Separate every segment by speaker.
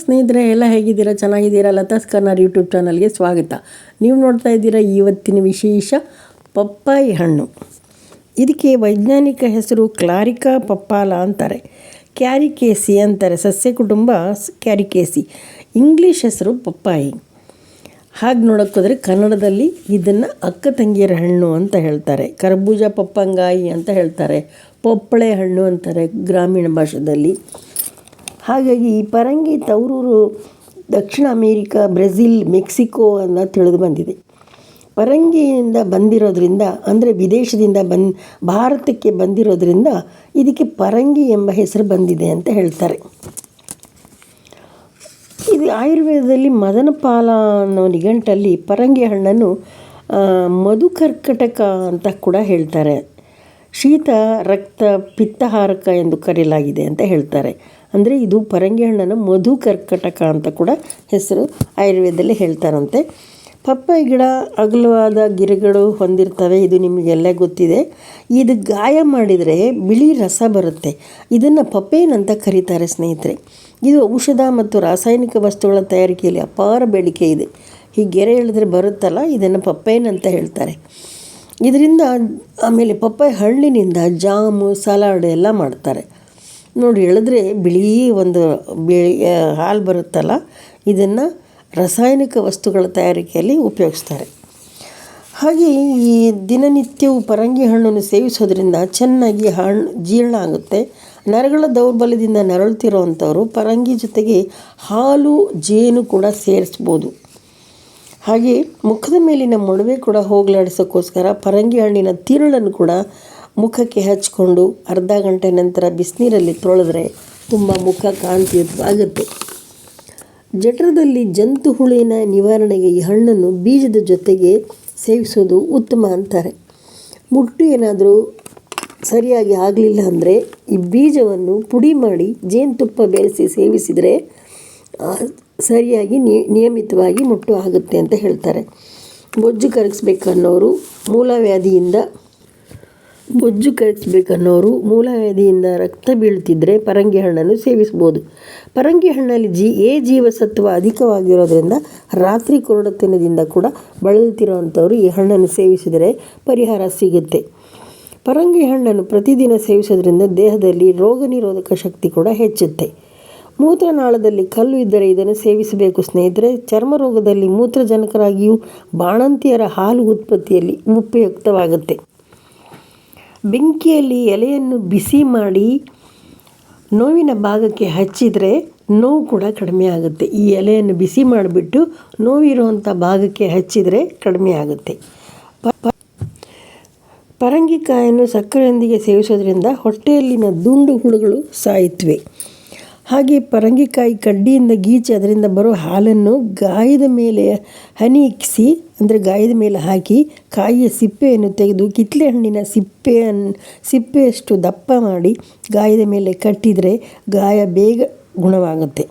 Speaker 1: ಸ್ನೇಹಿತರೆ, ಎಲ್ಲ ಹೇಗಿದ್ದೀರಾ? ಚೆನ್ನಾಗಿದ್ದೀರಾ? ಲತಾಸ್ ಕನ್ನರ್ ಯೂಟ್ಯೂಬ್ ಚಾನಲ್ಗೆ ಸ್ವಾಗತ. ನೀವು ನೋಡ್ತಾ ಇದ್ದೀರಾ ಇವತ್ತಿನ ವಿಶೇಷ ಪಪ್ಪಾಯಿ ಹಣ್ಣು. ಇದಕ್ಕೆ ವೈಜ್ಞಾನಿಕ ಹೆಸರು ಕ್ಲಾರಿಕಾ ಪಪ್ಪಾಲ ಅಂತಾರೆ. ಕ್ಯಾರಿಕೇಸಿ ಅಂತಾರೆ. ಸಸ್ಯ ಕುಟುಂಬ ಕ್ಯಾರಿಕೇಸಿ. ಇಂಗ್ಲೀಷ್ ಹೆಸರು ಪಪ್ಪಾಯಿ. ಹಾಗೆ ನೋಡೋಕ್ಕೋದ್ರೆ ಕನ್ನಡದಲ್ಲಿ ಇದನ್ನು ಅಕ್ಕ ತಂಗಿಯರ ಹಣ್ಣು ಅಂತ ಹೇಳ್ತಾರೆ. ಕರ್ಬೂಜ ಪಪ್ಪಂಗಾಯಿ ಅಂತ ಹೇಳ್ತಾರೆ. ಪೊಪ್ಪಳೆ ಹಣ್ಣು ಅಂತಾರೆ ಗ್ರಾಮೀಣ ಭಾಷೆಯಲ್ಲಿ ಹಾಗಾಗಿ ಈ ಪರಂಗಿ ತವರೂರು ದಕ್ಷಿಣ ಅಮೇರಿಕಾ, ಬ್ರೆಜಿಲ್, ಮೆಕ್ಸಿಕೋ ಅಂತ ತಿಳಿದು ಬಂದಿದೆ. ಪರಂಗಿಯಿಂದ ಬಂದಿರೋದ್ರಿಂದ, ಅಂದರೆ ವಿದೇಶದಿಂದ ಬಂದು, ಭಾರತಕ್ಕೆ ಬಂದಿರೋದ್ರಿಂದ ಇದಕ್ಕೆ ಪರಂಗಿ ಎಂಬ ಹೆಸರು ಬಂದಿದೆ ಅಂತ ಹೇಳ್ತಾರೆ. ಇದು ಆಯುರ್ವೇದದಲ್ಲಿ ಮದನಪಾಲ ಅನ್ನೋ ನಿಘಂಟಲ್ಲಿ ಪರಂಗಿ ಹಣ್ಣನ್ನು ಮಧುಕರ್ಕಟಕ ಅಂತ ಕೂಡ ಹೇಳ್ತಾರೆ. ಶೀತ, ರಕ್ತ, ಪಿತ್ತಹಾರಕ ಎಂದು ಕರೆಯಲಾಗಿದೆ ಅಂತ ಹೇಳ್ತಾರೆ. ಅಂದರೆ ಇದು ಪರಂಗಿ ಹಣ್ಣನ್ನು ಮಧು ಕರ್ಕಟಕ ಅಂತ ಕೂಡ ಹೆಸರು ಆಯುರ್ವೇದದಲ್ಲಿ ಹೇಳ್ತಾರಂತೆ. ಪಪ್ಪಾಯಿ ಗಿಡ ಅಗಲವಾದ ಗಿರಿಗಳು ಹೊಂದಿರ್ತವೆ, ಇದು ನಿಮಗೆಲ್ಲ ಗೊತ್ತಿದೆ. ಇದು ಗಾಯ ಮಾಡಿದರೆ ಬಿಳಿ ರಸ ಬರುತ್ತೆ. ಇದನ್ನು ಪಪೇನ್ ಅಂತ ಕರೀತಾರೆ ಸ್ನೇಹಿತರೆ. ಇದು ಔಷಧ ಮತ್ತು ರಾಸಾಯನಿಕ ವಸ್ತುಗಳ ತಯಾರಿಕೆಯಲ್ಲಿ ಅಪಾರ ಬೇಡಿಕೆ ಇದೆ. ಈ ಗೆರೆ ಹೇಳಿದ್ರೆ ಬರುತ್ತಲ್ಲ, ಇದನ್ನು ಪಪ್ಪೇನ್ ಅಂತ ಹೇಳ್ತಾರೆ. ಇದರಿಂದ ಆಮೇಲೆ ಪಪ್ಪಾಯಿ ಹಣ್ಣಿನಿಂದ ಜಾಮು, ಸಲಾಡ್ ಎಲ್ಲ ಮಾಡ್ತಾರೆ. ನೋಡಿ ಎಳೆದ್ರೆ ಬಿಳಿ ಒಂದು ಬಿಳಿ ಹಾಲು ಬರುತ್ತಲ್ಲ, ಇದನ್ನು ರಾಸಾಯನಿಕ ವಸ್ತುಗಳ ತಯಾರಿಕೆಯಲ್ಲಿ ಉಪಯೋಗಿಸ್ತಾರೆ. ಹಾಗೆ ಈ ದಿನನಿತ್ಯವು ಪರಂಗಿ ಹಣ್ಣನ್ನು ಸೇವಿಸೋದ್ರಿಂದ ಚೆನ್ನಾಗಿ ಹಣ್ಣು ಜೀರ್ಣ ಆಗುತ್ತೆ. ನರಗಳ ದೌರ್ಬಲ್ಯದಿಂದ ನರಳುತ್ತಿರುವಂಥವರು ಪರಂಗಿ ಜೊತೆಗೆ ಹಾಲು, ಜೇನು ಕೂಡ ಸೇರಿಸ್ಬೋದು. ಹಾಗೆ ಮುಖದ ಮೇಲಿನ ಮೊಡವೆ ಕೂಡ ಹೋಗಲಾಡಿಸೋಕ್ಕೋಸ್ಕರ ಪರಂಗಿ ಹಣ್ಣಿನ ತಿರುಳನ್ನು ಕೂಡ ಮುಖಕ್ಕೆ ಹಚ್ಕೊಂಡು ಅರ್ಧ ಗಂಟೆ ನಂತರ ಬಿಸಿನೀರಲ್ಲಿ ತೊಳೆದ್ರೆ ತುಂಬ ಮುಖ ಕಾಂತಿಯುತವಾಗುತ್ತೆ. ಜಠರದಲ್ಲಿ ಜಂತು ಹುಳಿನ ನಿವಾರಣೆಗೆ ಈ ಹಣ್ಣನ್ನು ಬೀಜದ ಜೊತೆಗೆ ಸೇವಿಸೋದು ಉತ್ತಮ ಅಂತಾರೆ. ಮುಟ್ಟು ಏನಾದರೂ ಸರಿಯಾಗಿ ಆಗಲಿಲ್ಲ ಅಂದರೆ ಈ ಬೀಜವನ್ನು ಪುಡಿ ಮಾಡಿ ಜೇನುತುಪ್ಪ ಬೆರೆಸಿ ಸೇವಿಸಿದರೆ ಸರಿಯಾಗಿ ನಿಯಮಿತವಾಗಿ ಮುಟ್ಟು ಆಗುತ್ತೆ ಅಂತ ಹೇಳ್ತಾರೆ. ಬೊಜ್ಜು ಕರಗಿಸ್ಬೇಕನ್ನೋರು ಮೂಲವ್ಯಾಧಿಯಿಂದ ಬೊಜ್ಜು ಕರಗಿಸ್ಬೇಕನ್ನೋರು ಮೂಲವ್ಯಾಧಿಯಿಂದ ರಕ್ತ ಬೀಳ್ತಿದ್ರೆ ಪರಂಗಿ ಹಣ್ಣನ್ನು ಸೇವಿಸ್ಬೋದು. ಪರಂಗಿ ಹಣ್ಣಲ್ಲಿ ಜಿ, ಎ ಜೀವಸತ್ವ ಅಧಿಕವಾಗಿರೋದ್ರಿಂದ ರಾತ್ರಿ ಕೊರಡತನದಿಂದ ಕೂಡ ಬಳಲುತ್ತಿರುವಂಥವ್ರು ಈ ಹಣ್ಣನ್ನು ಸೇವಿಸಿದರೆ ಪರಿಹಾರ ಸಿಗುತ್ತೆ. ಪರಂಗಿ ಹಣ್ಣನ್ನು ಪ್ರತಿದಿನ ಸೇವಿಸೋದ್ರಿಂದ ದೇಹದಲ್ಲಿ ರೋಗ ನಿರೋಧಕ ಶಕ್ತಿ ಕೂಡ ಹೆಚ್ಚುತ್ತೆ. ಮೂತ್ರನಾಳದಲ್ಲಿ ಕಲ್ಲು ಇದ್ದರೆ ಇದನ್ನು ಸೇವಿಸಬೇಕು ಸ್ನೇಹಿತರೆ. ಚರ್ಮ ರೋಗದಲ್ಲಿ ಮೂತ್ರಜನಕರಾಗಿಯೂ ಬಾಣಂತಿಯರ ಹಾಲು ಉತ್ಪತ್ತಿಯಲ್ಲಿ ಉಪಯುಕ್ತವಾಗುತ್ತೆ ಬೆಂಕಿಯಲ್ಲಿ ಎಲೆಯನ್ನು ಬಿಸಿ ಮಾಡಿ ನೋವಿನ ಭಾಗಕ್ಕೆ ಹಚ್ಚಿದರೆ ನೋವು ಕೂಡ ಕಡಿಮೆ ಆಗುತ್ತೆ. ಈ ಎಲೆಯನ್ನು ಬಿಸಿ ಮಾಡಿಬಿಟ್ಟು ನೋವಿರುವಂಥ ಭಾಗಕ್ಕೆ ಹಚ್ಚಿದರೆ ಕಡಿಮೆ ಆಗುತ್ತೆ. ಪರಂಗಿಕಾಯನ್ನು ಸಕ್ಕರೆಯೊಂದಿಗೆ ಸೇವಿಸೋದ್ರಿಂದ ಹೊಟ್ಟೆಯಲ್ಲಿನ ದುಂಡು ಹುಳುಗಳು ಸಾಯುತ್ತವೆ ಹಾಗೆ ಪರಂಗಿಕಾಯಿ ಕಡ್ಡಿಯಿಂದ ಗೀಚಿ ಅದರಿಂದ ಬರೋ ಹಾಲನ್ನು ಗಾಯದ ಮೇಲೆ ಹನಿ ಇಕ್ಕಿಸಿ ಅಂದರೆ ಗಾಯದ ಮೇಲೆ ಹಾಕಿ ಕಾಯಿಯ ಸಿಪ್ಪೆಯನ್ನು ತೆಗೆದು ಕಿತ್ತಳೆ ಹಣ್ಣಿನ ಸಿಪ್ಪೆಯನ್ನು ಸಿಪ್ಪೆಯಷ್ಟು ದಪ್ಪ ಮಾಡಿ ಗಾಯದ ಮೇಲೆ ಕಟ್ಟಿದರೆ ಗಾಯ ಬೇಗ ಗುಣವಾಗುತ್ತೆ.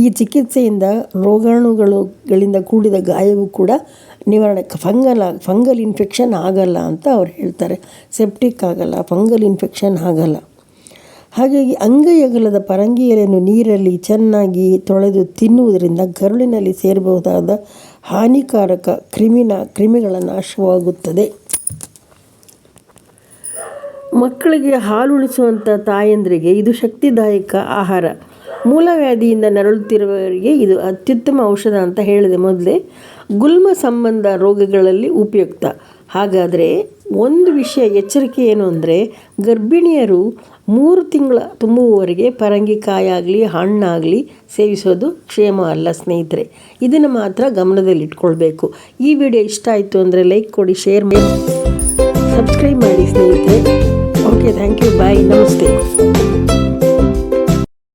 Speaker 1: ಈ ಚಿಕಿತ್ಸೆಯಿಂದ ರೋಗಾಣುಗಳುಗಳಿಂದ ಕೂಡಿದ ಗಾಯವು ಕೂಡ ನಿವಾರಣೆ, ಫಂಗಲ್ ಫಂಗಲ್ ಇನ್ಫೆಕ್ಷನ್ ಆಗಲ್ಲ ಅಂತ ಅವ್ರು ಹೇಳ್ತಾರೆ. ಸೆಪ್ಟಿಕ್ ಆಗಲ್ಲ, ಫಂಗಲ್ ಇನ್ಫೆಕ್ಷನ್ ಆಗಲ್ಲ. ಹಾಗಾಗಿ ಅಂಗೈಯಗಲದ ಪರಂಗಿಯಲೆಯನ್ನು ನೀರಲ್ಲಿ ಚೆನ್ನಾಗಿ ತೊಳೆದು ತಿನ್ನುವುದರಿಂದ ಕರುಳಿನಲ್ಲಿ ಸೇರಬಹುದಾದ ಹಾನಿಕಾರಕ ಕ್ರಿಮಿನ ಕ್ರಿಮಿಗಳ ನಾಶವಾಗುತ್ತದೆ. ಮಕ್ಕಳಿಗೆ ಹಾಲುಣಿಸುವಂಥ ತಾಯಂದರಿಗೆ ಇದು ಶಕ್ತಿದಾಯಕ ಆಹಾರ. ಮೂಲವ್ಯಾಧಿಯಿಂದ ನರಳುತ್ತಿರುವವರಿಗೆ ಇದು ಅತ್ಯುತ್ತಮ ಔಷಧ ಅಂತ ಹೇಳಿದೆ ಮೊದಲೇ. ಗುಲ್ಮ ಸಂಬಂಧ ರೋಗಗಳಲ್ಲಿ ಉಪಯುಕ್ತ. ಹಾಗಾದರೆ ಒಂದು ವಿಷಯ ಎಚ್ಚರಿಕೆ ಏನು ಅಂದರೆ ಗರ್ಭಿಣಿಯರು ಮೂರು ತಿಂಗಳ ತುಂಬುವವರೆಗೆ ಪರಂಗಿಕಾಯಾಗಲಿ, ಹಣ್ಣಾಗಲಿ ಸೇವಿಸೋದು ಕ್ಷೇಮ ಅಲ್ಲ ಸ್ನೇಹಿತರೆ. ಇದನ್ನು ಮಾತ್ರ ಗಮನದಲ್ಲಿಟ್ಕೊಳ್ಬೇಕು ಈ ವಿಡಿಯೋ ಇಷ್ಟ ಆಯಿತು ಅಂದರೆ ಲೈಕ್ ಕೊಡಿ, ಶೇರ್ ಮಾಡಿ, ಸಬ್ಸ್ಕ್ರೈಬ್ ಮಾಡಿ ಸ್ನೇಹಿತರೆ. ಓಕೆ ಥ್ಯಾಂಕ್ ಯು ಬಾಯ್ ನಮಸ್ತೆ.